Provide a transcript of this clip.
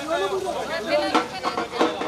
Yolu burada.